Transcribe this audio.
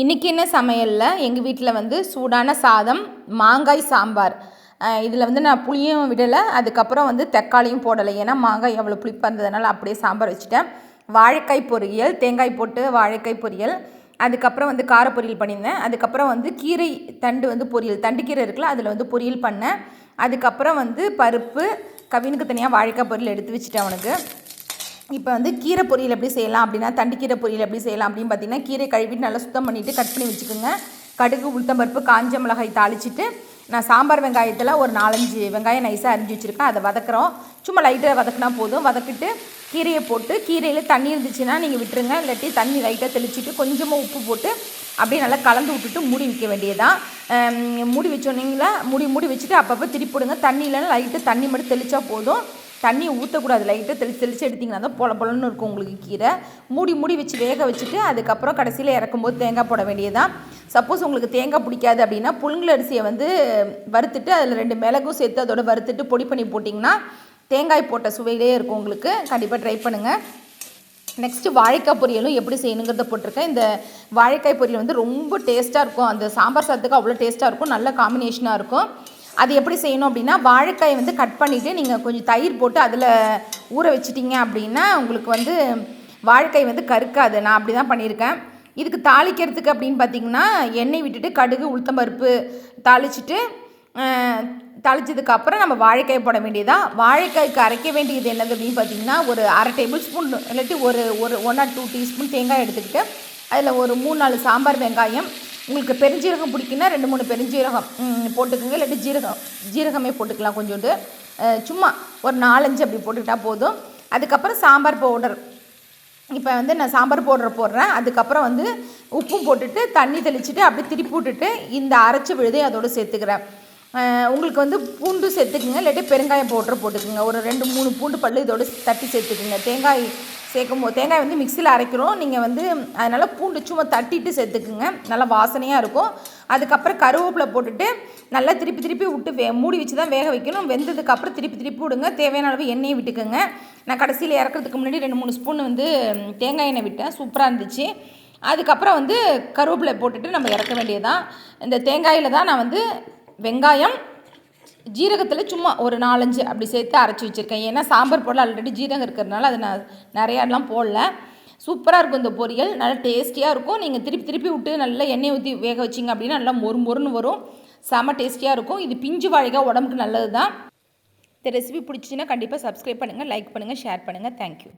இன்றைக்கி என்ன சமையலில்? எங்கள் வீட்டில் வந்து சூடான சாதம் மாங்காய் சாம்பார். இதில் வந்து நான் புளியும் விடலை. அதுக்கப்புறம் வந்து தக்காளியும் போடலை. ஏன்னா மாங்காய் அவ்வளோ புளிப்பாக இருந்ததுனால அப்படியே சாம்பார் வச்சுட்டேன். வாழைக்காய் பொரியல் தேங்காய் போட்டு வாழைக்காய் பொரியல். அதுக்கப்புறம் வந்து கார பொரியல் பண்ணியிருந்தேன். அதுக்கப்புறம் வந்து கீரை தண்டு வந்து பொரியல். தண்டு கீரை இருக்குல்ல அதில் வந்து பொரியல் பண்ணேன். அதுக்கப்புறம் வந்து பருப்பு கவினுக்கு தனியாக வாழைக்காய் பொரியல் எடுத்து வச்சுட்டேன் அவனுக்கு. இப்போ வந்து கீரை பொரியல் எப்படி செய்யலாம் அப்படின்னா தண்டுக்கீரை பொரியல் எப்படி செய்யலாம் அப்படின்னு பார்த்தீங்கன்னா கீரை கழுவிட்டு நல்லா சுத்தம் பண்ணிவிட்டு கட் பண்ணி வச்சுக்கோங்க. கடுகு உளுத்தம்பருப்பு காஞ்ச மிளகாய் தாளிச்சிட்டு நான் சாம்பார் வெங்காயத்தில் ஒரு நாலஞ்சு வெங்காயம் நைஸாக அரிஞ்சு வச்சுருக்கேன். அதை வதக்குறோம். சும்மா லைட்டாக வதக்கினா போதும். வதக்கிட்டு கீரையை போட்டு கீரையில் தண்ணி இருந்துச்சுன்னா நீங்கள் விட்டுருங்க. இல்லாட்டி தண்ணி லைட்டாக தெளிச்சிட்டு கொஞ்சமாக உப்பு போட்டு அப்படியே நல்லா கலந்து விட்டுட்டு மூடி வைக்க வேண்டியதான் மூடி வச்சோன்னீங்களா? மூடி மூடி வச்சுட்டு அப்பப்போ திருப்பி விடுங்க தண்ணியில் லைட்டாக தண்ணி மட்டும் தெளித்தா போதும். தண்ணியை ஊற்றக்கூடாது லைட்டாக தெளிச்சு தெளித்து எடுத்திங்கன்னா தான் பொல பொலன்னு இருக்கும் உங்களுக்கு கீரை. மூடி மூடி வச்சு வேக வச்சுட்டு அதுக்கப்புறம் கடைசியில் இறக்கும்போது தேங்காய் போட வேண்டியதான் சப்போஸ் உங்களுக்கு தேங்காய் பிடிக்காது அப்படின்னா புழுங்கல் அரிசியை வந்து வறுத்துட்டு அதில் ரெண்டு மிளகும் சேர்த்து அதோட வறுத்துட்டு பொடி பண்ணி போட்டிங்கன்னா தேங்காய் போட்ட சுவையிலே இருக்கும் உங்களுக்கு. கண்டிப்பாக ட்ரை பண்ணுங்கள் நெக்ஸ்ட்டு வாழைக்காய் பொரியலும் எப்படி செய்யணுங்கிறத போட்டிருக்கேன். இந்த வாழைக்காய் பொரியல் வந்து ரொம்ப டேஸ்ட்டாக இருக்கும். அந்த சாம்பார் சாதத்துக்கு அவ்வளோ டேஸ்ட்டாக இருக்கும். நல்ல காம்பினேஷனாக இருக்கும். அது எப்படி செய்யணும் அப்படின்னா வாழைக்காயை வந்து கட் பண்ணிவிட்டு நீங்கள் கொஞ்சம் தயிர் போட்டு அதில் ஊற வச்சிட்டிங்க அப்படின்னா உங்களுக்கு வந்து வாழைக்காய் வந்து கருக்காது. நான் அப்படி தான் பண்ணியிருக்கேன். இதுக்கு தாளிக்கிறதுக்கு அப்படின்னு பார்த்தீங்கன்னா எண்ணெய் விட்டுட்டு கடுகு உளுத்தம்பருப்பு தாளிச்சிட்டு தாளித்ததுக்கப்புறம் நம்ம வாழைக்காய் போட வேண்டியதான் வாழைக்காய்க்கு அரைக்க வேண்டியது என்னது அப்படின்னு பார்த்தீங்கன்னா ஒரு அரை டேபிள் ஸ்பூன் இல்லாட்டி ஒரு ஒரு ஒன் ஆர் டூ டீஸ்பூன் தேங்காய் எடுத்துக்கிட்டு அதில் ஒரு மூணு நாலு சாம்பார் வெங்காயம் உங்களுக்கு பெருஞ்சீரகம் பிடிக்குன்னா ரெண்டு மூணு பெருஞ்சீரகம் போட்டுக்கோங்க. இல்லாட்டி ஜீரகம் ஜீரகமே போட்டுக்கலாம் கொஞ்சோண்டு. சும்மா ஒரு நாலஞ்சு அப்படி போட்டுக்கிட்டால் போதும். அதுக்கப்புறம் சாம்பார் பவுடர். இப்போ வந்து நான் சாம்பார் பவுடர் போடுறேன். அதுக்கப்புறம் வந்து உப்பும் போட்டுட்டு தண்ணி தெளிச்சுட்டு அப்படியே திருப்பி விட்டுட்டு இந்த அரைச்சி விழுதையும் அதோடு சேர்த்துக்கிறேன். உங்களுக்கு வந்து பூண்டு சேர்த்துக்குங்க. இல்லாட்டி பெருங்காயம் பவுடர் போட்டுக்குங்க. ஒரு ரெண்டு மூணு பூண்டு பல் இதோடு தட்டி சேர்த்துக்குங்க. தேங்காய் சேர்க்கும் போது தேங்காய் வந்து மிக்சியில் அரைக்கிறோம். நீங்கள் வந்து அதனால் பூண்டு சும்மா தட்டிட்டு சேர்த்துக்குங்க. நல்லா வாசனையாக இருக்கும். அதுக்கப்புறம் கருவேப்பிலை போட்டுட்டு நல்லா திருப்பி திருப்பி விட்டு வே மூடி வச்சு தான் வேக வைக்கணும். வெந்ததுக்கப்புறம் திருப்பி திருப்பி விடுங்க தேவையான அளவு எண்ணெயை விட்டுக்கோங்க. நான் கடைசியில் இறக்கிறதுக்கு முன்னாடி ரெண்டு மூணு ஸ்பூன் வந்து தேங்காய் எண்ணெய் விட்டேன். சூப்பராக இருந்துச்சு. அதுக்கப்புறம் வந்து கருவேப்பிலை போட்டுட்டு நம்ம இறக்க வேண்டியதான் இந்த தேங்காயில் தான் நான் வந்து வெங்காயம் ஜீரகத்தில் சும்மா ஒரு நாலஞ்சு அப்படி சேர்த்து அரைச்சி வச்சுருக்கேன். ஏன்னா சாம்பார் போடல ஆல்ரெடி ஜீரகம் இருக்கிறதுனால அதை நான் நிறையாலாம் போடல. சூப்பராக இருக்கும் இந்த பொரியல் நல்லா டேஸ்டியாக இருக்கும். நீங்கள் திருப்பி திருப்பி விட்டு நல்லா எண்ணெய் ஊற்றி வேக வச்சிங்க அப்படின்னா நல்லா மொறு மொறுன்னு வரும். செம்ம டேஸ்டியாக இருக்கும். இது பிஞ்சு வாழைக்காய் உடம்புக்கு நல்லது தான் இந்த ரெசிபி பிடிச்சிச்சின்னா கண்டிப்பாக சப்ஸ்கிரைப் பண்ணுங்கள் லைக் பண்ணுங்கள் ஷேர் பண்ணுங்கள் தேங்க்யூ